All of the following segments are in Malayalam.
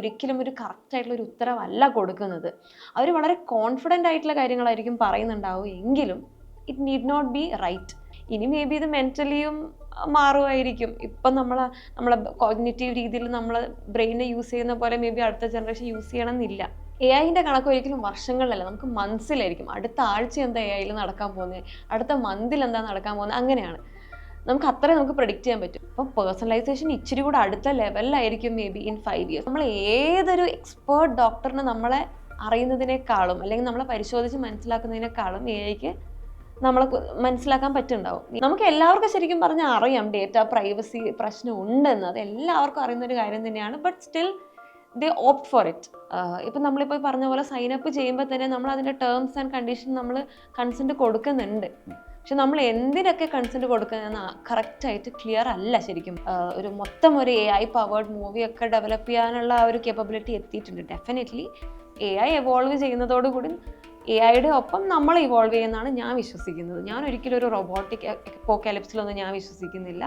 ഒരിക്കലും ഒരു കറക്റ്റ് ആയിട്ടുള്ള ഒരു ഉത്തരവല്ല കൊടുക്കുന്നത്. അവർ വളരെ കോൺഫിഡന്റ് ആയിട്ടുള്ള കാര്യങ്ങളായിരിക്കും പറയുന്നുണ്ടാവും. എങ്കിലും it need not be right ഇനി മേ ബി ഇത് മെന്റലിയും മാറുമായിരിക്കും. ഇപ്പം നമ്മൾ നമ്മളെ കോഗ്നേറ്റീവ് രീതിയിൽ നമ്മൾ ബ്രെയിനെ യൂസ് ചെയ്യുന്ന പോലെ മേ ബി അടുത്ത ജനറേഷൻ യൂസ് ചെയ്യണം എന്നില്ല എ ഐന്റെ കണക്ക് ഒരിക്കലും വർഷങ്ങളിലല്ല നമുക്ക് മന്ത്സിലായിരിക്കും അടുത്ത ആഴ്ച എന്താ എ ഐയിൽ നടക്കാൻ പോകുന്നത് അടുത്ത മന്തിൽ എന്താ നടക്കാൻ പോകുന്നത് അങ്ങനെയാണ്. നമുക്ക് അത്രയും നമുക്ക് പ്രഡിക്റ്റ് ചെയ്യാൻ പറ്റും. അപ്പം പേഴ്സണലൈസേഷൻ ഇച്ചിരി കൂടെ അടുത്ത ലെവലിലായിരിക്കും may be in five years നമ്മൾ ഏതൊരു എക്സ്പേർട്ട് ഡോക്ടറിന് നമ്മളെ അറിയുന്നതിനേക്കാളും അല്ലെങ്കിൽ നമ്മളെ പരിശോധിച്ച് മനസ്സിലാക്കുന്നതിനേക്കാളും എ നമ്മളെ മനസ്സിലാക്കാൻ പറ്റുന്നുണ്ടാവും. നമുക്ക് എല്ലാവർക്കും ശരിക്കും പറഞ്ഞാൽ അറിയാം ഡേറ്റ പ്രൈവസി പ്രശ്നം ഉണ്ടെന്ന്. അത് എല്ലാവർക്കും അറിയുന്ന ഒരു കാര്യം തന്നെയാണ് but still they opt for it ഇപ്പം നമ്മളിപ്പോൾ പറഞ്ഞ പോലെ സൈൻ അപ്പ് ചെയ്യുമ്പോൾ തന്നെ നമ്മൾ അതിന്റെ ടേംസ് ആൻഡ് കണ്ടീഷൻ നമ്മൾ കൺസെന്റ് കൊടുക്കുന്നുണ്ട് പക്ഷെ നമ്മൾ എന്തിനൊക്കെ കൺസെന്റ് കൊടുക്കുന്നതെന്ന് കറക്റ്റായിട്ട് ക്ലിയർ അല്ല ശരിക്കും. ഒരു മൊത്തം ഒരു എ ഐ പവേർഡ് മൂവിയൊക്കെ ഡെവലപ്പ് ചെയ്യാനുള്ള ആ ഒരു കേപ്പബിലിറ്റി എത്തിയിട്ടുണ്ട്. ഡെഫിനറ്റ്ലി എ ഐ എവോൾവ് ചെയ്യുന്നതോടുകൂടി എ ഐയുടെ ഒപ്പം നമ്മൾ ഇവോൾവ് ചെയ്യുന്നതാണ് ഞാൻ വിശ്വസിക്കുന്നത്. ഞാൻ ഒരിക്കലും ഒരു റോബോട്ടിക് പോക്കാലിപ്സിലൊന്നും ഞാൻ വിശ്വസിക്കുന്നില്ല.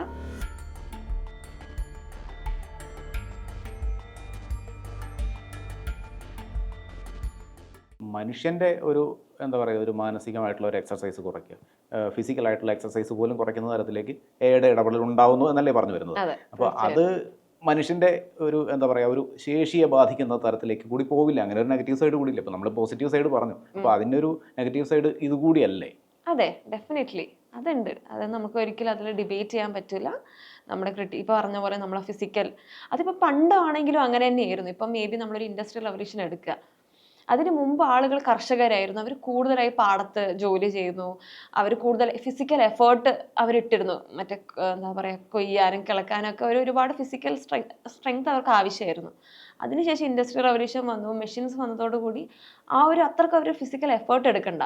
മനുഷ്യന്റെ ഒരു എന്താ പറയുക ഒരു മാനസികമായിട്ടുള്ള ഒരു എക്സസൈസ് കുറയ്ക്കുക. ഫിസിക്കലായിട്ടുള്ള എക്സസൈസ് പോലും കുറയ്ക്കുന്ന തരത്തിലേക്ക് എയുടെ ഇടപെടൽ ഉണ്ടാവുന്നു എന്നല്ലേ പറഞ്ഞു വരുന്നത്. അപ്പോൾ അത് മനുഷ്യന്റെ ഒരു എന്താ പറയുക ഒരു ശേഷിയെ ബാധിക്കുന്ന തരത്തിലേക്ക് കൂടി പോവില്ല. അങ്ങനെ ഒരു നെഗറ്റീവ് സൈഡ് കൂടി ഇല്ല. ഇപ്പോൾ നമ്മൾ പോസിറ്റീവ് സൈഡ് പറഞ്ഞു. അപ്പോൾ അതിന്റെ ഒരു നെഗറ്റീവ് സൈഡ് ഇതുകൂടിയല്ലേ അതെ ഡെഫിനറ്റ്ലി അതുണ്ട്. അത് നമുക്ക് ഒരിക്കലും അതിൽ ഡിബേറ്റ് ചെയ്യാൻ പറ്റില്ല. നമ്മുടെ ക്രിട്ടി ഇപ്പോൾ പറഞ്ഞ പോലെ നമ്മളെ ഫിസിക്കൽ അതിപ്പോൾ പണ്ടാണെങ്കിലും അങ്ങനെ തന്നെയായിരുന്നു. ഇപ്പം മേ ബി നമ്മളൊരു ഇൻഡസ്ട്രിയൽ റവല്യൂഷൻ എടുക്കുക. അതിന് മുമ്പ് ആളുകൾ കർഷകരായിരുന്നു. അവർ കൂടുതലായി പാടത്ത് ജോലി ചെയ്യുന്നു. അവർ കൂടുതൽ ഫിസിക്കൽ എഫേർട്ട് അവരിട്ടിരുന്നു. മറ്റേ എന്താ പറയുക കൊയ്യാനും കിളക്കാനൊക്കെ അവർ ഒരുപാട് ഫിസിക്കൽ സ്ട്രെങ്ത് അവർക്ക് ആവശ്യമായിരുന്നു. അതിനുശേഷം ഇൻഡസ്ട്രിയൽ റവല്യൂഷൻ വന്നു. മെഷീൻസ് വന്നതോടുകൂടി ആ ഒരു അത്രയ്ക്ക് അവർ ഫിസിക്കൽ എഫേർട്ട് എടുക്കണ്ട.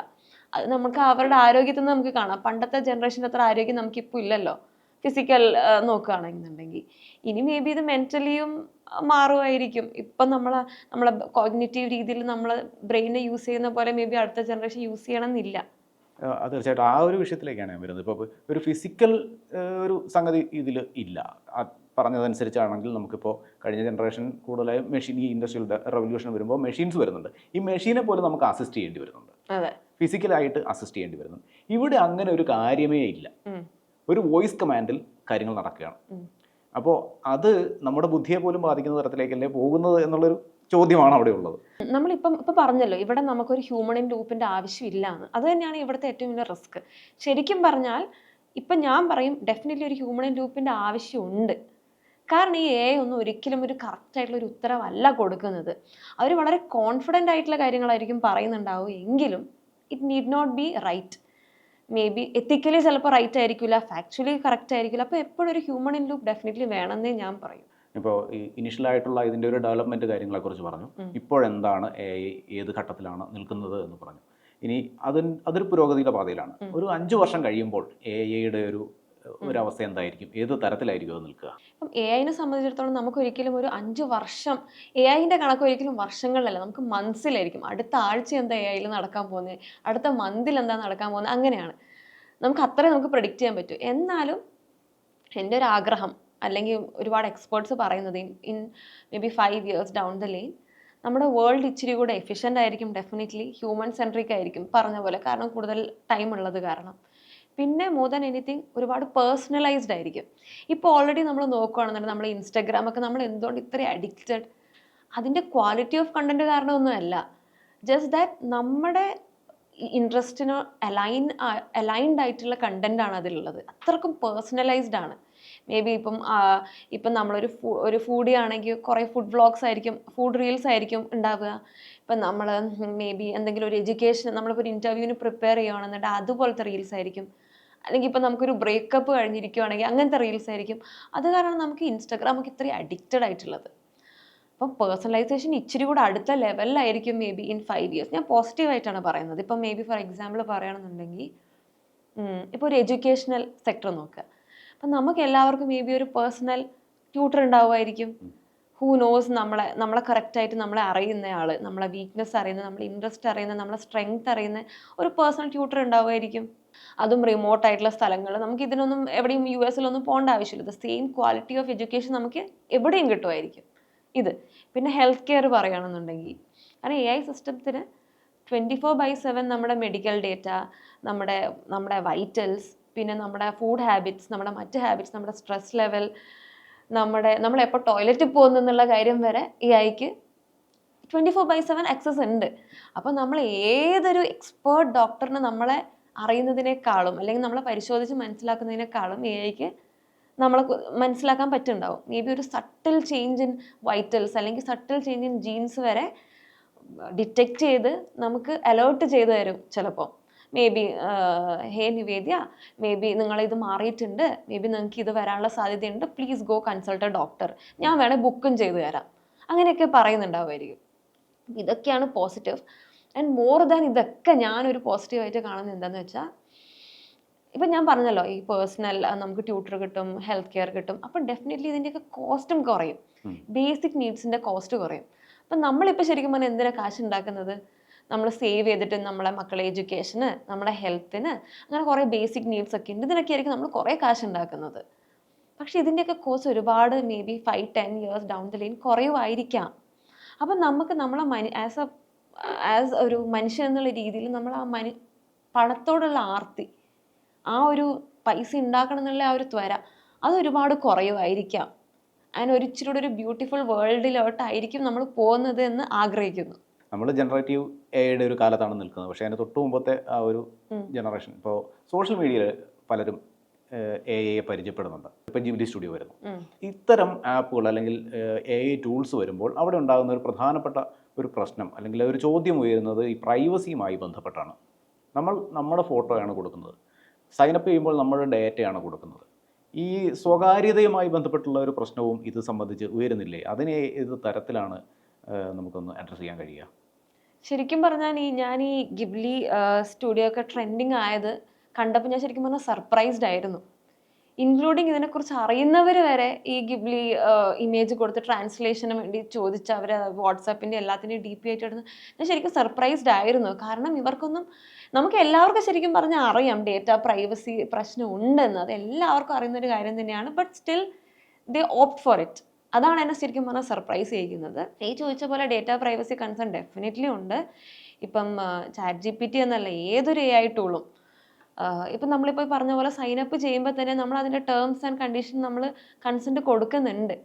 അത് നമുക്ക് അവരുടെ ആരോഗ്യത്തിൽ നിന്ന് നമുക്ക് കാണാം. പണ്ടത്തെ ജനറേഷന്റെ അത്ര ആരോഗ്യം നമുക്കിപ്പോൾ ഇല്ലല്ലോ. ഫിസിക്കൽ നോക്കുകയാണെന്നുണ്ടെങ്കിൽ. ഇനി മേ ബി ഇത് മെന്റലിയും മാറുമായിരിക്കും. ഇപ്പം നമ്മൾ നമ്മളെ കോഗ്നേറ്റീവ് രീതിയിൽ നമ്മൾ ബ്രെയിനെ യൂസ് ചെയ്യുന്ന പോലെ മേ ബി അടുത്ത ജനറേഷൻ യൂസ് ചെയ്യണം എന്നില്ല ആ, അത് തീർച്ചയായിട്ടും. ആ ഒരു വിഷയത്തിലേക്കാണ് ഞാൻ വരുന്നത്. ഇപ്പോൾ ഒരു ഫിസിക്കൽ ഒരു സംഗതി ഇതിൽ ഇല്ല. പറഞ്ഞതനുസരിച്ചാണെങ്കിൽ നമുക്കിപ്പോൾ കഴിഞ്ഞ ജനറേഷൻ കൂടുതലായും മെഷീൻ ഈ ഇൻഡസ്ട്രിയൽ റവല്യൂഷൻ വരുമ്പോൾ മെഷീൻസ് വരുന്നുണ്ട്. ഈ മെഷീനെ പോലും നമുക്ക് അസിസ്റ്റ് ചെയ്യേണ്ടി വരുന്നുണ്ട്. ഫിസിക്കലായിട്ട് അസിസ്റ്റ് ചെയ്യേണ്ടി വരുന്നുണ്ട്. ഇവിടെ അങ്ങനെ ഒരു കാര്യമേ ഇല്ല. ഒരു വോയിസ് കമാൻഡിൽ കാര്യങ്ങൾ നടക്കുകയാണ്. അപ്പോൾ അത് നമ്മുടെ ബുദ്ധിയെ പോലും ബാധിക്കുന്ന തരത്തിലേക്കല്ലേ പോകുന്നത് എന്നുള്ളൊരു ചോദ്യമാണ് അവിടെ ഉള്ളത്. നമ്മളിപ്പം ഇപ്പം പറഞ്ഞല്ലോ ഇവിടെ നമുക്കൊരു ഹ്യൂമൺ ഇൻ ലൂപ്പിന്റെ ആവശ്യമില്ല എന്ന് അത് തന്നെയാണ് ഇവിടുത്തെ ഏറ്റവും വലിയ റിസ്ക് ശരിക്കും പറഞ്ഞാൽ ഇപ്പം ഞാൻ പറയും ഡെഫിനറ്റ്ലി ഒരു ഹ്യൂമൺ ഇൻ ലൂപ്പിന്റെ ആവശ്യമുണ്ട്. കാരണം ഈ എ ഒന്നും ഒരിക്കലും ഒരു കറക്റ്റായിട്ടുള്ള ഒരു ഉത്തരവല്ല കൊടുക്കുന്നത്. അവർ വളരെ കോൺഫിഡന്റ് ആയിട്ടുള്ള കാര്യങ്ങളായിരിക്കും പറയുന്നുണ്ടാവും എങ്കിലും it need not be right may be ethically ചിലപ്പോൾ റൈറ്റ് ആയിരിക്കില്ല ഫാക്ച്വലി കറക്റ്റ് ആയിരിക്കില്ല. അപ്പോൾ എപ്പോഴും ഒരു ഹ്യൂമൺ ഇൻ ലൂപ്പ് ഡെഫിനറ്റ്ലി വേണമെന്നേ ഞാൻ പറയും. ഇപ്പോൾ ഈ ഇനിഷ്യലായിട്ടുള്ള ഇതിന്റെ ഒരു ഡെവലപ്മെന്റ് കാര്യങ്ങളെക്കുറിച്ച് പറഞ്ഞു. ഇപ്പോഴെന്താണ് എ ഐ ഏത് ഘട്ടത്തിലാണ് നിൽക്കുന്നത് എന്ന് പറഞ്ഞു. ഇനി അതിന് അതൊരു പുരോഗതിയുടെ പാതയിലാണ്. ഒരു അഞ്ച് വർഷം കഴിയുമ്പോൾ എ ഐയുടെ ഒരു ഒരു അവസ്ഥ എന്തായിരിക്കും? ഏത് തരത്തിലായിരിക്കും അത് നിൽക്കുക? അപ്പം എ ഐനെ സംബന്ധിച്ചിടത്തോളം നമുക്ക് ഒരിക്കലും ഒരു അഞ്ച് വർഷം എ ഐന്റെ കണക്ക് ഒരിക്കലും വർഷങ്ങളിലല്ല നമുക്ക് മന്ത്സിലായിരിക്കും അടുത്ത ആഴ്ച എന്താ എ ഐയിൽ നടക്കാൻ പോകുന്നത് അടുത്ത മന്തിൽ എന്താ നടക്കാൻ പോകുന്നത് അങ്ങനെയാണ്. നമുക്ക് അത്രയും നമുക്ക് പ്രഡിക്റ്റ് ചെയ്യാൻ പറ്റും. എന്നാലും എന്റെ ഒരു ആഗ്രഹം അല്ലെങ്കിൽ ഒരുപാട് എക്സ്പേർട്സ് പറയുന്നത് in maybe five years down the line നമ്മുടെ വേൾഡ് ഇച്ചിരി കൂടെ എഫിഷ്യന്റ് ആയിരിക്കും ഡെഫിനറ്റ്ലി ഹ്യൂമൻ സെൻട്രിക് ആയിരിക്കും പറഞ്ഞ പോലെ. കാരണം കൂടുതൽ ടൈം ഉള്ളത് കാരണം. പിന്നെ മോർ ദാൻ എനിത്തിങ് ഒരുപാട് പേഴ്സണലൈസ്ഡ് ആയിരിക്കും. ഇപ്പോൾ ഓൾറെഡി നമ്മൾ നോക്കുകയാണെന്നുണ്ടെങ്കിൽ നമ്മൾ ഇൻസ്റ്റാഗ്രാം ഒക്കെ നമ്മൾ എന്തുകൊണ്ട് ഇത്രയും അഡിക്റ്റഡ് അതിന്റെ ക്വാളിറ്റി ഓഫ് കണ്ടന്റ് കാരണമൊന്നുമല്ല ജസ്റ്റ് ദാറ്റ് നമ്മുടെ ഇൻട്രസ്റ്റിന് അലൈൻ അലൈൻഡ് ആയിട്ടുള്ള കണ്ടന്റ് ആണ് അതിലുള്ളത്. അത്രക്കും പേഴ്സണലൈസ്ഡ് ആണ്. മേ ബി ഇപ്പം ഇപ്പം നമ്മളൊരു ഫു ഒരു ഫുഡി ആണെങ്കിൽ കുറേ ഫുഡ് വ്ളോഗ്സ് ആയിരിക്കും ഫുഡ് റീൽസ് ആയിരിക്കും ഉണ്ടാവുക. ഇപ്പം നമ്മൾ മേ ബി എന്തെങ്കിലും ഒരു എഡ്യൂക്കേഷൻ നമ്മളിപ്പോൾ ഒരു ഇന്റർവ്യൂവിന് പ്രിപ്പയർ ചെയ്യുകയാണെന്നുണ്ടെങ്കിൽ അതുപോലത്തെ റീൽസ് ആയിരിക്കും. അല്ലെങ്കിൽ ഇപ്പം നമുക്കൊരു ബ്രേക്കപ്പ് കഴിഞ്ഞിരിക്കുകയാണെങ്കിൽ അങ്ങനത്തെ റീൽസ് ആയിരിക്കും. അത് കാരണം നമുക്ക് ഇൻസ്റ്റാഗ്രാമൊക്കെ ഇത്രയും അഡിക്റ്റഡ് ആയിട്ടുള്ളത്. അപ്പം പേഴ്സണലൈസേഷൻ ഇച്ചിരി കൂടെ അടുത്ത ലെവലിലായിരിക്കും may be in five years ഞാൻ പോസിറ്റീവായിട്ടാണ് പറയുന്നത്. ഇപ്പം മേ ബി ഫോർ എക്സാമ്പിൾ പറയുകയാണെന്നുണ്ടെങ്കിൽ ഇപ്പോൾ ഒരു എഡ്യൂക്കേഷണൽ സെക്ടർ നോക്കുക അപ്പം നമുക്ക് എല്ലാവർക്കും മേ ബി ഒരു പേഴ്സണൽ ട്യൂട്ടർ ഉണ്ടാവുമായിരിക്കും. ഹൂ നോസ് നമ്മളെ നമ്മളെ കറക്റ്റായിട്ട് നമ്മളെ അറിയുന്ന ആൾ നമ്മളെ വീക്ക്നെസ് അറിയുന്ന നമ്മളെ ഇൻട്രസ്റ്റ് അറിയുന്ന നമ്മളെ സ്ട്രെങ്ത് അറിയുന്ന ഒരു പേഴ്സണൽ ട്യൂട്ടർ ഉണ്ടാവുമായിരിക്കും. അതും റിമോട്ട് ആയിട്ടുള്ള സ്ഥലങ്ങൾ. നമുക്ക് ഇതിനൊന്നും എവിടെയും യു എസിലൊന്നും പോകേണ്ട ആവശ്യമില്ല. The same quality of education നമുക്ക് എവിടെയും കിട്ടുമായിരിക്കും. ഇത്. പിന്നെ ഹെൽത്ത് കെയർ പറയുകയാണെന്നുണ്ടെങ്കിൽ കാരണം എ ഐ സിസ്റ്റത്തിന് ട്വന്റി ഫോർ ബൈ സെവൻ നമ്മുടെ മെഡിക്കൽ ഡേറ്റ നമ്മുടെ നമ്മുടെ വൈറ്റൽസ് പിന്നെ നമ്മുടെ ഫുഡ് ഹാബിറ്റ്സ് നമ്മുടെ മറ്റ് ഹാബിറ്റ്സ് നമ്മുടെ സ്ട്രെസ് ലെവൽ നമ്മുടെ നമ്മൾ എപ്പോൾ ടോയ്ലറ്റിൽ പോകുന്നു എന്നുള്ള കാര്യം വരെ ഈ ഐക്ക് twenty four by seven access ഉണ്ട്. അപ്പോൾ നമ്മൾ ഏതൊരു എക്സ്പേർട്ട് ഡോക്ടറിന് നമ്മളെ അറിയുന്നതിനേക്കാളും അല്ലെങ്കിൽ നമ്മളെ പരിശോധിച്ച് മനസ്സിലാക്കുന്നതിനേക്കാളും എ ഐക്ക് നമ്മളെ മനസ്സിലാക്കാൻ പറ്റുന്നുണ്ടാവും. മേ ബി ഒരു സട്ടിൽ ചേഞ്ച് ഇൻ വൈറ്റൽസ് അല്ലെങ്കിൽ സട്ടിൽ ചേഞ്ച് ഇൻ ജീൻസ് വരെ ഡിറ്റക്റ്റ് ചെയ്ത് നമുക്ക് അലേർട്ട് ചെയ്തു തരും ചിലപ്പോൾ may be hey Nivedya may be നിങ്ങളിത് മാറിയിട്ടുണ്ട് മേ ബി നിങ്ങൾക്ക് ഇത് വരാനുള്ള സാധ്യതയുണ്ട് please go consult a doctor ഞാൻ വേണേൽ ബുക്കും ചെയ്തു തരാം. അങ്ങനെയൊക്കെ പറയുന്നുണ്ടാവുമായിരിക്കും. ഇതൊക്കെയാണ് പോസിറ്റീവ് ആൻഡ് മോർ ദാൻ ഇതൊക്കെ ഞാനൊരു പോസിറ്റീവായിട്ട് കാണുന്നത് എന്താണെന്ന് വെച്ചാൽ ഇപ്പം ഞാൻ പറഞ്ഞല്ലോ ഈ പേഴ്സണൽ നമുക്ക് ട്യൂട്ടർ കിട്ടും ഹെൽത്ത് കെയർ കിട്ടും അപ്പം ഡെഫിനറ്റ്ലി ഇതിന്റെയൊക്കെ കോസ്റ്റും കുറയും. ബേസിക് നീഡ്സിന്റെ കോസ്റ്റ് കുറയും. അപ്പം നമ്മളിപ്പോൾ ശരിക്കും പറഞ്ഞാൽ എന്തിനാണ് കാശ് ഉണ്ടാക്കുന്നത്? നമ്മൾ സേവ് ചെയ്തിട്ട് നമ്മളെ മക്കളെ എഡ്യൂക്കേഷന് നമ്മുടെ ഹെൽത്തിന് അങ്ങനെ കുറേ ബേസിക് നീഡ്സ് ഒക്കെ ഉണ്ട്. ഇതിനൊക്കെ ആയിരിക്കും നമ്മൾ കുറേ കാശ് ഉണ്ടാക്കുന്നത്. പക്ഷേ ഇതിന്റെയൊക്കെ കോസ്റ്റ് ഒരുപാട് maybe five ten years down the line കുറയുമായിരിക്കാം. അപ്പം നമുക്ക് നമ്മളെ മനി ആസ് എ ആസ് ഒരു മനുഷ്യൻ എന്നുള്ള രീതിയിൽ നമ്മൾ ആ മനു പണത്തോടുള്ള ആർത്തി ആ ഒരു പൈസ ഉണ്ടാക്കണം എന്നുള്ള ആ ഒരു ത്വര അത് ഒരുപാട് കുറയുമായിരിക്കാം. അതിന് ഒരു ഇച്ചിരി കൂടെ ഒരു ബ്യൂട്ടിഫുൾ വേൾഡിലോട്ടായിരിക്കും നമ്മൾ പോകുന്നത് എന്ന് ആഗ്രഹിക്കുന്നു. നമ്മൾ ജനറേറ്റീവ് എയുടെ ഒരു കാലത്താണ് നിൽക്കുന്നത്. പക്ഷേ അതിന് തൊട്ട് മുമ്പത്തെ ആ ഒരു ജനറേഷൻ ഇപ്പോൾ സോഷ്യൽ മീഡിയയിൽ പലരും എ ഐയെ പരിചയപ്പെടുന്നുണ്ട്. ഇപ്പം ജിബിലി സ്റ്റുഡിയോ വരുന്നു. ഇത്തരം ആപ്പുകൾ അല്ലെങ്കിൽ എ ഐ ടൂൾസ് വരുമ്പോൾ അവിടെ ഉണ്ടാകുന്ന ഒരു പ്രധാനപ്പെട്ട ഒരു പ്രശ്നം അല്ലെങ്കിൽ ഒരു ചോദ്യം ഉയരുന്നത് ഈ പ്രൈവസിയുമായി ബന്ധപ്പെട്ടാണ്. നമ്മൾ നമ്മുടെ ഫോട്ടോയാണ് കൊടുക്കുന്നത്. സൈനപ്പ് ചെയ്യുമ്പോൾ നമ്മുടെ ഡേറ്റയാണ് കൊടുക്കുന്നത്. ഈ സ്വകാര്യതയുമായി ബന്ധപ്പെട്ടുള്ള ഒരു പ്രശ്നവും ഇത് സംബന്ധിച്ച് ഉയരുന്നില്ലേ? അതിനെ ഏത് തരത്തിലാണ് നമുക്കൊന്ന് അഡ്രസ്സ് ചെയ്യാൻ കഴിയുക? ശരിക്കും പറഞ്ഞാൽ ഈ ഞാൻ ഈ ഗിബ്ലി സ്റ്റുഡിയോ ഒക്കെ ട്രെൻഡിങ് ആയത് കണ്ടപ്പോൾ ഞാൻ ശരിക്കും പറഞ്ഞാൽ സർപ്രൈസ്ഡ് ആയിരുന്നു. ഇൻക്ലൂഡിങ് ഇതിനെക്കുറിച്ച് അറിയുന്നവർ വരെ ഈ ഗിബ്ലി ഇമേജ് കൊടുത്ത് ട്രാൻസ്ലേഷന് വേണ്ടി ചോദിച്ച് അവർ വാട്സാപ്പിന്റെ എല്ലാത്തിന്റെയും ഡി പി ആയിട്ട് എടുത്ത് ഞാൻ ശരിക്കും സർപ്രൈസ്ഡ് ആയിരുന്നു. കാരണം ഇവർക്കൊന്നും നമുക്ക് എല്ലാവർക്കും ശരിക്കും പറഞ്ഞാൽ അറിയാം. ഡേറ്റ പ്രൈവസി പ്രശ്നം ഉണ്ടെന്ന്. അത് എല്ലാവർക്കും അറിയുന്ന ഒരു കാര്യം തന്നെയാണ്. But still they opt for it അതാണ് എന്നെ ശരിക്കും പറഞ്ഞാൽ സർപ്രൈസ് ചെയ്യിക്കുന്നത്. ഈ ചോദിച്ച പോലെ ഡേറ്റ പ്രൈവസി കൺസേൺ ഡെഫിനറ്റ്ലി ഉണ്ട്. ഇപ്പം ചാറ്റ് ജി പി ടി എന്നല്ല ഏതൊരു എ ഐ ടൂളും ഇപ്പം നമ്മളിപ്പോൾ പറഞ്ഞ പോലെ സൈൻ അപ്പ് ചെയ്യുമ്പോൾ തന്നെ നമ്മൾ അതിന്റെ ടേംസ് ആൻഡ് കണ്ടീഷൻ നമ്മൾ കൺസെന്റ് കൊടുക്കുന്നുണ്ട്.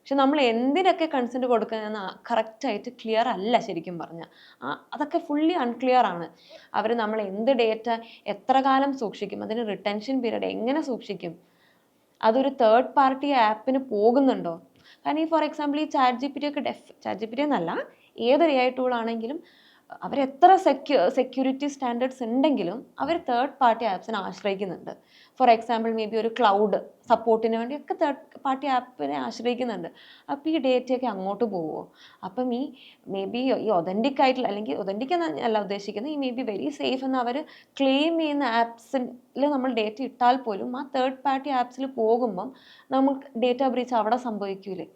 പക്ഷെ നമ്മൾ എന്തിനൊക്കെ കൺസെന്റ് കൊടുക്കുന്നതെന്ന് കറക്റ്റായിട്ട് ക്ലിയർ അല്ല ശരിക്കും പറഞ്ഞാൽ അതൊക്കെ ഫുള്ളി അൺക്ലിയർ ആണ്. അവർ നമ്മൾ എന്ത് ഡേറ്റ എത്ര കാലം സൂക്ഷിക്കും അതിന് റിട്ടൻഷൻ പീരീഡ് എങ്ങനെ സൂക്ഷിക്കും? അതൊരു തേർഡ് പാർട്ടി ആപ്പിന് പോകുന്നുണ്ടോ? കാരണം ഈ ഫോർ എക്സാമ്പിൾ ഈ ചാറ്റ് ജി പി ടി ഒക്കെ ഡെഫ് ചാറ്റ് ജി പി ടി എന്നല്ല ഏതൊരു എ ഐ ടൂൾ ആണെങ്കിലും അവരെത്ര സെക്യൂ സെക്യൂരിറ്റി സ്റ്റാൻഡേർഡ്സ് ഉണ്ടെങ്കിലും അവർ തേർഡ് പാർട്ടി ആപ്സിനെ ആശ്രയിക്കുന്നുണ്ട്. ഫോർ എക്സാമ്പിൾ മേ ബി ഒരു ക്ലൗഡ് സപ്പോർട്ടിന് വേണ്ടി ഒക്കെ തേർഡ് പാർട്ടി ആപ്പിനെ ആശ്രയിക്കുന്നുണ്ട്. അപ്പോൾ ഈ ഡേറ്റയൊക്കെ അങ്ങോട്ട് പോവുമോ അപ്പം ഈ മേ ബി ഈ ഒതന്റിക് ആയിട്ടുള്ള അല്ലെങ്കിൽ ഒതന്റിക് എന്നല്ല ഉദ്ദേശിക്കുന്നത് ഈ മേ ബി വെരി സേഫ് എന്ന് അവർ ക്ലെയിം ചെയ്യുന്ന ആപ്സിൽ നമ്മൾ ഡേറ്റ ഇട്ടാൽ പോലും ആ തേർഡ് പാർട്ടി ആപ്സിൽ പോകുമ്പം നമുക്ക് ഡേറ്റ ബ്രീച്ച് അവിടെ സംഭവിക്കൂലേ?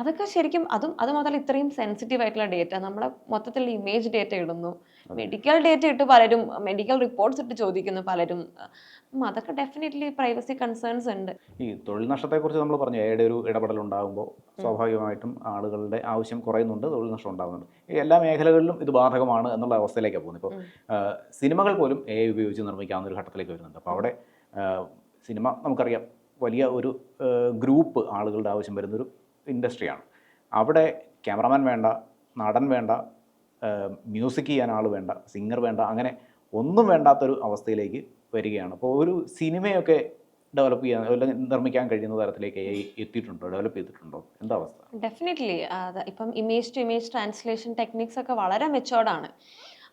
അതൊക്കെ ശരിക്കും അതും അത് മാത്രമല്ല ഇത്രയും സെൻസിറ്റീവ് ആയിട്ടുള്ള ഡേറ്റ നമ്മളെ മൊത്തത്തിൽ ഇമേജ് ഡേറ്റ ഇടുന്നു. മെഡിക്കൽ ഡേറ്റ ഇട്ട് പലരും മെഡിക്കൽ റിപ്പോർട്ട്സ് ഇട്ട് ചോദിക്കുന്നു പലരും. അതൊക്കെ ഡെഫിനറ്റ്ലി പ്രൈവസി കൺസേൺസ് ഉണ്ട്. ഈ തൊഴിൽ നഷ്ടത്തെക്കുറിച്ച് നമ്മൾ പറഞ്ഞു എയുടെ ഒരു ഇടപെടൽ ഉണ്ടാകുമ്പോൾ സ്വാഭാവികമായിട്ടും ആളുകളുടെ ആവശ്യം കുറയുന്നുണ്ട് തൊഴിൽ നഷ്ടം ഉണ്ടാകുന്നുണ്ട് എല്ലാ മേഖലകളിലും ഇത് ബാധകമാണ് എന്നുള്ള അവസ്ഥയിലേക്കാണ് പോകുന്നത്. ഇപ്പോൾ സിനിമകൾ പോലും എ ഉപയോഗിച്ച് നിർമ്മിക്കാവുന്ന ഒരു ഘട്ടത്തിലേക്ക് വരുന്നുണ്ട്. അപ്പോൾ അവിടെ സിനിമ നമുക്കറിയാം വലിയ ഒരു ഗ്രൂപ്പ് ആളുകളുടെ ആവശ്യം വരുന്നൊരു ഇൻഡസ്ട്രിയാണ്. അവിടെ ക്യാമറമാൻ വേണ്ട നടൻ വേണ്ട മ്യൂസിക് ചെയ്യാൻ ആൾ വേണ്ട സിംഗർ വേണ്ട അങ്ങനെ ഒന്നും വേണ്ടാത്തൊരു അവസ്ഥയിലേക്ക് വരികയാണ്. അപ്പോൾ ഒരു സിനിമയൊക്കെ ഡെവലപ്പ് ചെയ്യാൻ നിർമ്മിക്കാൻ കഴിയുന്ന തരത്തിലേക്ക് എത്തിയിട്ടുണ്ടോ ഡെവലപ്പ് ചെയ്തിട്ടുണ്ടോ? എന്താ അവസ്ഥ? ഡെഫിനറ്റ്ലി ഇപ്പം image to image translation techniques ഒക്കെ വളരെ മെച്ചോർഡാണ്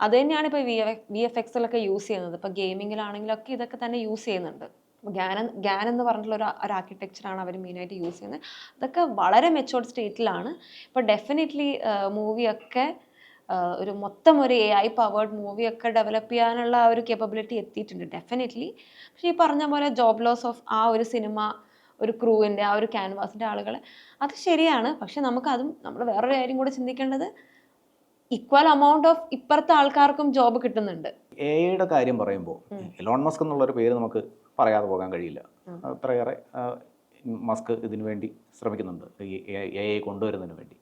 അത് തന്നെയാണ് ഇപ്പോൾ വി വി എഫ് എക്സിലൊക്കെ യൂസ് ചെയ്യുന്നത്. ഇപ്പോൾ ഗെയിമിങ്ങിലാണെങ്കിലൊക്കെ ഇതൊക്കെ തന്നെ യൂസ് ചെയ്യുന്നുണ്ട്. ഗ്യാൻ ഗ്യാൻ എന്ന് പറഞ്ഞിട്ടുള്ള ഒരു ഒരു ആർക്കിടെക്ചറാണ് അവർ മെയിനായിട്ട് യൂസ് ചെയ്യുന്നത്. അതൊക്കെ വളരെ മെച്ചോർഡ് സ്റ്റേറ്റിലാണ് ഇപ്പോൾ ഡെഫിനറ്റ്ലി മൂവിയൊക്കെ ഒരു മൊത്തം ഒരു എ ഐ പവേർഡ് മൂവിയൊക്കെ ഡെവലപ്പ് ചെയ്യാനുള്ള ആ ഒരു കേപ്പബിലിറ്റി എത്തിയിട്ടുണ്ട് ഡെഫിനറ്റ്ലി പക്ഷേ ഈ പറഞ്ഞ പോലെ ജോബ് ലോസ് ഓഫ് ആ ഒരു സിനിമ ഒരു ക്രൂവിന്റെ ആ ഒരു ക്യാൻവാസിന്റെ ആളുകൾ അത് ശരിയാണ്. പക്ഷെ നമുക്കതും നമ്മൾ വേറൊരു കാര്യം കൂടെ ചിന്തിക്കേണ്ടത് ഈക്വൽ എമൗണ്ട് ഓഫ് ഇപ്പുറത്തെ ആൾക്കാർക്കും ജോബ് കിട്ടുന്നുണ്ട്. എയുടെ കാര്യം പറയുമ്പോൾ എലോൺ മസ്ക് എന്നുള്ള ഒരു പേര് നമുക്ക് പറയാതെ പോകാൻ കഴിയില്ല. അത്രയേറെ മസ്ക് ഇതിനു വേണ്ടി ശ്രമിക്കുന്നുണ്ട്. ഈ എ ഐ കൊണ്ടുവരുന്നതിന് വേണ്ടി.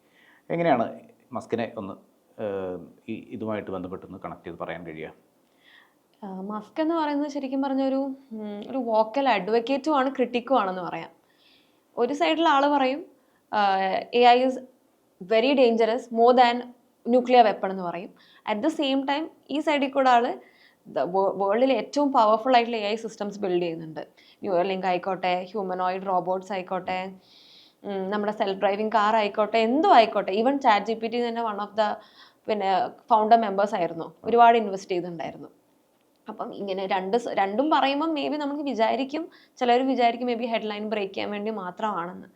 എങ്ങനെയാണ് മസ്കിനെ ഒന്ന് ഈ ഇതുമായിട്ട് ബന്ധപ്പെട്ടൊന്ന് കണക്ട് ചെയ്ത് പറയാൻ കഴിയുക? മസ്ക് എന്ന് പറയുന്നത് ശരിക്കും പറഞ്ഞ ഒരു ഒരു വോക്കൽ അഡ്വക്കേറ്റും ആണ് ക്രിട്ടിക്കും ആണെന്ന് പറയാം. ഒരു സൈഡിൽ ആൾ പറയും A I is very dangerous more than nuclear weapon എന്ന് പറയും. അറ്റ് ദ സെയിം ടൈം ഈ സൈഡിൽ കൂടെ ആൾ വേൾഡിലെ ഏറ്റവും പവർഫുൾ ആയിട്ടുള്ള എ ഐ സിസ്റ്റംസ് ബിൽഡ് ചെയ്യുന്നുണ്ട്. ന്യൂയർ ലിങ്ക് ആയിക്കോട്ടെ ഹ്യൂമനോയിഡ് റോബോട്ട്സ് ആയിക്കോട്ടെ നമ്മുടെ സെൽഫ് ഡ്രൈവിംഗ് കാർ ആയിക്കോട്ടെ എന്തോ ആയിക്കോട്ടെ. Even chat G P T തന്നെ വൺ ഓഫ് ദ പിന്നെ ഫൗണ്ടർ മെമ്പേഴ്സ് ആയിരുന്നു. ഒരുപാട് ഇൻവെസ്റ്റ് ചെയ്തിട്ടുണ്ടായിരുന്നു. അപ്പം ഇങ്ങനെ രണ്ട് രണ്ടും പറയുമ്പോൾ മേ ബി നമുക്ക് വിചാരിക്കും ചിലർ വിചാരിക്കും മേ ബി ഹെഡ്ലൈൻ ബ്രേക്ക് ചെയ്യാൻ വേണ്ടി മാത്രമാണെന്ന്.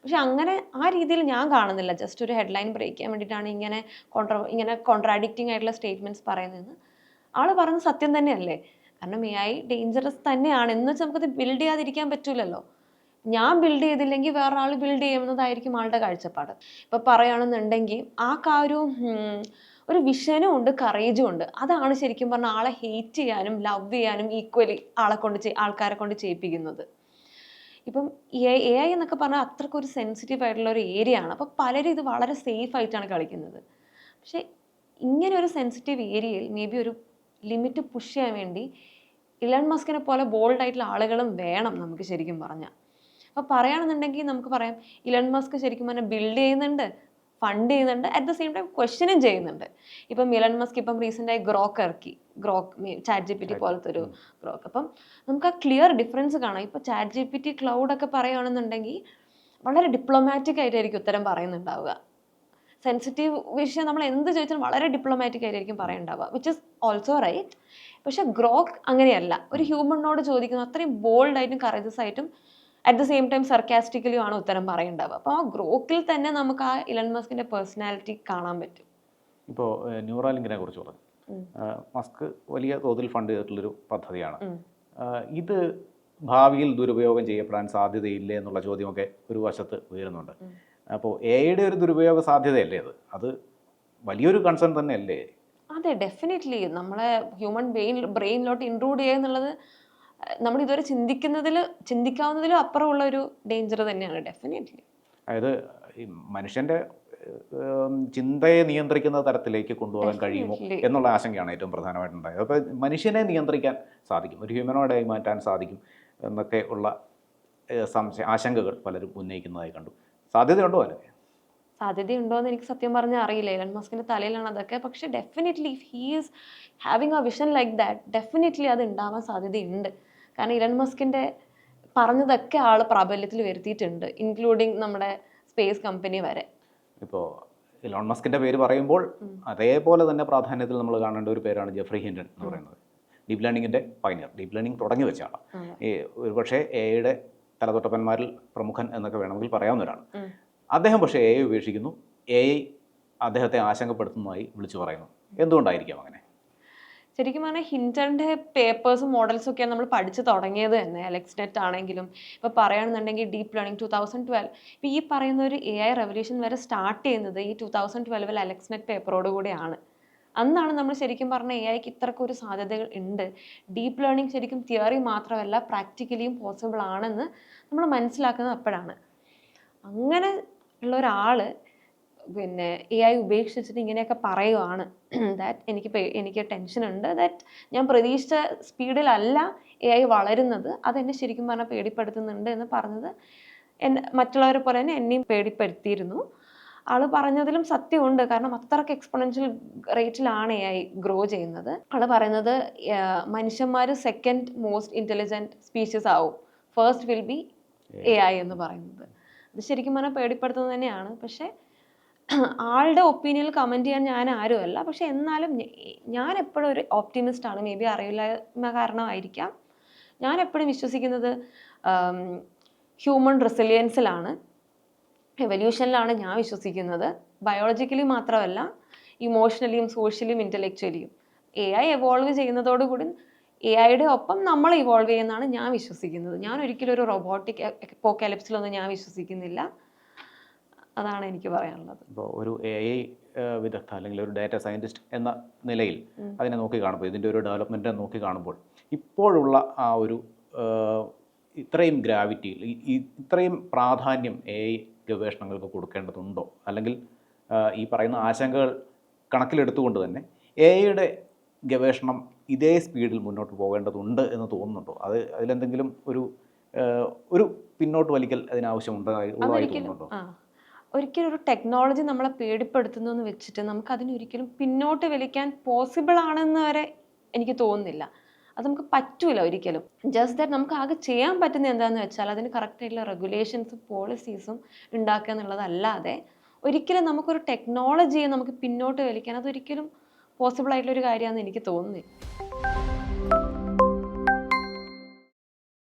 പക്ഷെ അങ്ങനെ ആ രീതിയിൽ ഞാൻ കാണുന്നില്ല. ജസ്റ്റ് ഒരു ഹെഡ്ലൈൻ ബ്രേക്ക് ചെയ്യാൻ വേണ്ടിയിട്ടാണ് ഇങ്ങനെ കോൺട്ര ഇങ്ങനെ കോൺട്രാഡിക്റ്റിംഗ് ആയിട്ടുള്ള സ്റ്റേറ്റ്മെന്റ്സ് പറയുന്നതെന്ന്. ആൾ പറഞ്ഞ സത്യം തന്നെയല്ലേ? കാരണം എ ഐ ഡേഞ്ചറസ് തന്നെയാണ്. എന്ന് വെച്ചാൽ നമുക്കത് ബിൽഡ് ചെയ്യാതിരിക്കാൻ പറ്റൂലല്ലോ. ഞാൻ ബിൽഡ് ചെയ്തില്ലെങ്കിൽ വേറെ ആൾ ബിൽഡ് ചെയ്യുന്നതായിരിക്കും ആളുടെ കാഴ്ചപ്പാട്. ഇപ്പം പറയുകയാണെന്നുണ്ടെങ്കിൽ ആ കാ ഒരു ഒരു വിഷനും ഉണ്ട് കറേജും ഉണ്ട്. അതാണ് ശരിക്കും പറഞ്ഞാൽ ആളെ ഹേറ്റ് ചെയ്യാനും ലവ് ചെയ്യാനും ഈക്വലി ആളെ കൊണ്ട് ആൾക്കാരെ കൊണ്ട് ചെയ്യിപ്പിക്കുന്നത്. ഇപ്പം എ ഐ എന്നൊക്കെ പറഞ്ഞാൽ അത്രയ്ക്ക് ഒരു സെൻസിറ്റീവ് ആയിട്ടുള്ള ഒരു ഏരിയ ആണ്. അപ്പോൾ പലരും ഇത് വളരെ സേഫ് ആയിട്ടാണ് കളിക്കുന്നത്. പക്ഷേ ഇങ്ങനെ ഒരു സെൻസിറ്റീവ് ഏരിയയിൽ മേ ബി ഒരു ലിമിറ്റ് പുഷ് ചെയ്യാൻ വേണ്ടി ഇലൺ മസ്കിനെ പോലെ ബോൾഡ് ആയിട്ടുള്ള ആളുകളും വേണം നമുക്ക് ശരിക്കും പറഞ്ഞാൽ അപ്പോൾ പറയുകയാണെന്നുണ്ടെങ്കിൽ നമുക്ക് പറയാം ഇലൺ മസ്ക് ശരിക്കും പറഞ്ഞാൽ ബിൽഡ് ചെയ്യുന്നുണ്ട് ഫണ്ട് ചെയ്യുന്നുണ്ട് അറ്റ് ദ സെയിം ടൈം ക്വസ്റ്റ്യനും ചെയ്യുന്നുണ്ട്. ഇപ്പം ഇലൺ മസ്ക് ഇപ്പം റീസെന്റായി ഗ്രോക്ക് ഇറക്കി. Grok chat G P T പോലത്തെ ഒരു ഗ്രോക്ക് അപ്പം നമുക്ക് ആ ക്ലിയർ ഡിഫറൻസ് കാണാം. ഇപ്പോൾ ചാറ്റ് ജി പി ടി ക്ലൗഡൊക്കെ പറയുകയാണെന്നുണ്ടെങ്കിൽ വളരെ ഡിപ്ലോമാറ്റിക് ആയിട്ടായിരിക്കും ഉത്തരം പറയുന്നുണ്ടാവുക. സെൻസിറ്റീവ് വിഷയം നമ്മൾ എന്ത് ചോദിച്ചാലും വളരെ ഡിപ്ലോമാറ്റിക് ആയിരിക്കും പറയുണ്ടാവുക വിച്ച് ഇസ് ഓൾസോ റൈറ്റ് പക്ഷെ ഗ്രോക്ക് അങ്ങനെയല്ല. ഒരു ഹ്യൂമനോട് ചോദിക്കുന്ന അത്രയും ബോൾഡായിട്ടും കറേജസ് ആയിട്ടും അറ്റ് ദ സെയിം ടൈം സർക്കാസ്റ്റിക്കലിയും ആണ് ഉത്തരം പറയേണ്ടാവുക. അപ്പോൾ ആ ഗ്രോക്കിൽ തന്നെ നമുക്ക് ആ ഇലൺ മസ്കിന്റെ പേഴ്സണാലിറ്റി കാണാൻ പറ്റും. ഇപ്പോൾ ന്യൂറാലിങ്കിനെ കുറിച്ച് പറഞ്ഞു. മസ്ക് വലിയ തോതിൽ ഫണ്ട് ചെയ്തിട്ടുള്ളൊരു പദ്ധതിയാണ്. ഇത് ഭാവിയിൽ ദുരുപയോഗം ചെയ്യപ്പെടാൻ സാധ്യതയില്ലേ എന്നുള്ള ചോദ്യമൊക്കെ ഒരു വശത്ത് ഉയരുന്നുണ്ട്. ഉം. എ എയുടെ ഒരു ദുരുപയോഗ സാധ്യതയല്ലേ അത്? അത് വലിയൊരു കൺസേൺ തന്നെയല്ലേ? അതെ ഡെഫിനറ്റ്ലി നമ്മളെ ഹ്യൂമൻ ബ്രെയിൻ ബ്രെയിനിലോട്ട് ഇൻക്ലൂഡ് ചെയ്യുക എന്നുള്ളത് നമ്മൾ ഇതുവരെ ചിന്തിക്കുന്നതിൽ ചിന്തിക്കാവുന്നതിലും അപ്പുറമുള്ള ഒരു ഡേഞ്ചർ തന്നെയാണ് ഡെഫിനറ്റ്ലി അതായത് ഈ മനുഷ്യന്റെ ചിന്തയെ നിയന്ത്രിക്കുന്ന തരത്തിലേക്ക് കൊണ്ടുപോകാൻ കഴിയുമോ എന്നുള്ള ആശങ്കയാണ് ഏറ്റവും പ്രധാനമായിട്ടുണ്ടായത്. അപ്പോൾ മനുഷ്യനെ നിയന്ത്രിക്കാൻ സാധിക്കും ഒരു ഹ്യൂമനോയിഡായി മാറ്റാൻ സാധിക്കും എന്നൊക്കെ ഉള്ള സംശയ ആശങ്കകൾ പലരും ഉന്നയിക്കുന്നതായി കണ്ടു. സാധ്യതയുണ്ടോ അതിന്? സാധ്യതയുണ്ടോ എന്ന് എനിക്ക് സത്യം പറഞ്ഞാൽ അറിയില്ല. ഇലൺ മസ്കിന്റെ തലയിലാണ് അതൊക്കെ. പക്ഷേ definitely if he is having a vision like that definitely അത് ഉണ്ടാവാൻ സാധ്യതയുണ്ട്. കാരണം ഇലൻ മസ്കിന്റെ പറഞ്ഞതൊക്കെ ആൾ പ്രാബല്യത്തിൽ വരുത്തിയിട്ടുണ്ട് ഇൻക്ലൂഡിങ് നമ്മുടെ സ്പേസ് കമ്പനി വരെ. ഇപ്പോൾ ഇലോൺ മസ്കിന്റെ പേര് പറയുമ്പോൾ അതേപോലെ തന്നെ പ്രാധാന്യത്തിൽ നമ്മൾ കാണേണ്ട ഒരു പേരാണ് ജെഫ്രി ഹിൻഡൻ എന്ന് പറയുന്നത്. ഡീപ് ലേണിങ്ങിന്റെ പൈനിയർ ഡീപ് ലേണിംഗ് തുടങ്ങി വെച്ചാണ്. ഈ ഒരുപക്ഷെ എയുടെ തലതൊട്ടപ്പന്മാരിൽ പ്രമുഖൻ എന്നൊക്കെ വേണമെങ്കിൽ പറയാവുന്ന ഒരാൾ അദ്ദേഹം പക്ഷേ എ ഐ ഉപേക്ഷിക്കുന്നു. എ ഐ അദ്ദേഹത്തെ ആശങ്കപ്പെടുത്തുന്നതായി വിളിച്ചു പറയുന്നു. എന്തുകൊണ്ടായിരിക്കാം അങ്ങനെ? ശരിക്കും പറഞ്ഞാൽ ഹിന്ററിന്റെ പേപ്പേഴ്സും മോഡൽസും ഒക്കെയാണ് നമ്മൾ പഠിച്ചു തുടങ്ങിയത് തന്നെ. അലക്സ് നെറ്റ് ആണെങ്കിലും ഇപ്പോൾ പറയുകയാണെന്നുണ്ടെങ്കിൽ deep learning two thousand twelve ഇപ്പോൾ ഈ പറയുന്ന ഒരു എ ഐ റെവല്യൂഷൻ വരെ സ്റ്റാർട്ട് ചെയ്യുന്നത് ഈ ടു തൗസൻഡ് ട്വൽവിൽ അലക്സ് നെറ്റ് പേപ്പറോട് കൂടിയാണ്. അന്നാണ് നമ്മൾ ശരിക്കും പറഞ്ഞ എ ഐക്ക് ഇത്രക്കൊരു സാധ്യതകൾ ഉണ്ട്. ഡീപ്പ് ലേണിംഗ് ശരിക്കും തിയറി മാത്രമല്ല പ്രാക്ടിക്കലിയും പോസിബിൾ ആണെന്ന് നമ്മൾ മനസ്സിലാക്കുന്നത് അപ്പോഴാണ്. അങ്ങനെ ഉള്ള ഒരാൾ പിന്നെ എ ഐ ഉപേക്ഷിച്ചിട്ട് ഇങ്ങനെയൊക്കെ പറയുവാണ്. ദാറ്റ് എനിക്ക് എനിക്ക് ടെൻഷൻ ഉണ്ട്. ദാറ്റ് ഞാൻ പ്രതീക്ഷിച്ച സ്പീഡിലല്ല എ ഐ വളരുന്നത്. അതെന്നെ ശരിക്കും പറഞ്ഞാൽ പേടിപ്പെടുത്തുന്നുണ്ട് എന്ന് പറഞ്ഞത് എന്നെ മറ്റുള്ളവരെ പോലെ തന്നെ എന്നെയും പേടിപ്പെടുത്തിയിരുന്നു. ആൾ പറഞ്ഞതിലും സത്യമുണ്ട്. കാരണം അത്രയ്ക്ക് എക്സ്പൊണൻഷ്യൽ റേറ്റിലാണ് എ ഐ ഗ്രോ ചെയ്യുന്നത്. ആൾ പറയുന്നത് മനുഷ്യന്മാർ സെക്കൻഡ് മോസ്റ്റ് ഇന്റലിജന്റ് സ്പീഷീസ് ആവും. First will be A I എന്ന് പറയുന്നത്. അത് ശരിക്കും പറഞ്ഞാൽ പേടിപ്പെടുത്തുന്നത് തന്നെയാണ്. പക്ഷേ ആളുടെ ഒപ്പീനിയനിൽ കമന്റ് ചെയ്യാൻ ഞാൻ ആരുമല്ല. പക്ഷെ എന്നാലും ഞാൻ എപ്പോഴും ഒരു ഓപ്റ്റിമിസ്റ്റ് ആണ്. മേ ബി അറിയില്ലായ്മ കാരണമായിരിക്കാം. ഞാൻ എപ്പോഴും വിശ്വസിക്കുന്നത് ഹ്യൂമൻ റെസിലിയൻസിലാണ് എവല്യൂഷനിലാണ് ഞാൻ വിശ്വസിക്കുന്നത്. ബയോളജിക്കലി മാത്രമല്ല ഇമോഷണലിയും സോഷ്യലിയും ഇന്റലക്ച്വലിയും എ ഐ എവോൾവ് ചെയ്യുന്നതോടുകൂടി എ ഐയുടെ ഒപ്പം നമ്മൾ ഇവോൾവ് ചെയ്യുന്നതാണ് ഞാൻ വിശ്വസിക്കുന്നത്. ഞാൻ ഒരിക്കലും ഒരു റോബോട്ടിക് പോക്കാലിപ്സിലൊന്നും ഞാൻ വിശ്വസിക്കുന്നില്ല. അതാണ് എനിക്ക് പറയാനുള്ളത്. ഇപ്പോൾ ഒരു എ ഐ വിദഗ്ധ അല്ലെങ്കിൽ ഒരു ഡാറ്റ സയന്റിസ്റ്റ് എന്ന നിലയിൽ അതിനെ നോക്കി കാണുമ്പോൾ ഇതിന്റെ ഒരു ഡെവലപ്മെന്റ് നോക്കി കാണുമ്പോൾ ഇപ്പോഴുള്ള ആ ഒരു ഇത്രയും ഗ്രാവിറ്റി ഇത്രയും പ്രാധാന്യം എ ഐ ഗവേഷണങ്ങൾക്ക് കൊടുക്കേണ്ടതുണ്ടോ? അല്ലെങ്കിൽ ഈ പറയുന്ന ആശങ്കകൾ കണക്കിലെടുത്തുകൊണ്ട് തന്നെ എ ഐയുടെ ഗവേഷണം ഇതേ സ്പീഡിൽ മുന്നോട്ട് പോകേണ്ടതുണ്ട് എന്ന് തോന്നുന്നുണ്ടോ? അത് അതിലെന്തെങ്കിലും ഒരു ഒരു പിന്നോട്ട് വലിക്കൽ അതിനാവശ്യമുണ്ടായി തോന്നുന്നുണ്ടോ? ആ. ഒരിക്കലും ഒരു ടെക്നോളജി നമ്മളെ പേടിപ്പെടുത്തുന്നു എന്ന് വെച്ചിട്ട് നമുക്ക് അതിനൊരിക്കലും പിന്നോട്ട് വലിക്കാൻ പോസിബിൾ ആണെന്ന് വരെ എനിക്ക് തോന്നുന്നില്ല. അത് നമുക്ക് പറ്റൂല ഒരിക്കലും. ജസ്റ്റ് ദാറ്റ് നമുക്ക് ആകെ ചെയ്യാൻ പറ്റുന്ന എന്താണെന്ന് വെച്ചാൽ അതിന് കറക്റ്റ് ആയിട്ടുള്ള റെഗുലേഷൻസും പോളിസീസും ഉണ്ടാക്കുക എന്നുള്ളതല്ലാതെ ഒരിക്കലും നമുക്കൊരു ടെക്നോളജിയെ നമുക്ക് പിന്നോട്ട് വലിക്കാൻ അതൊരിക്കലും പോസിബിൾ ആയിട്ടുള്ള ഒരു കാര്യമാണെന്ന് എനിക്ക് തോന്നുന്നില്ല.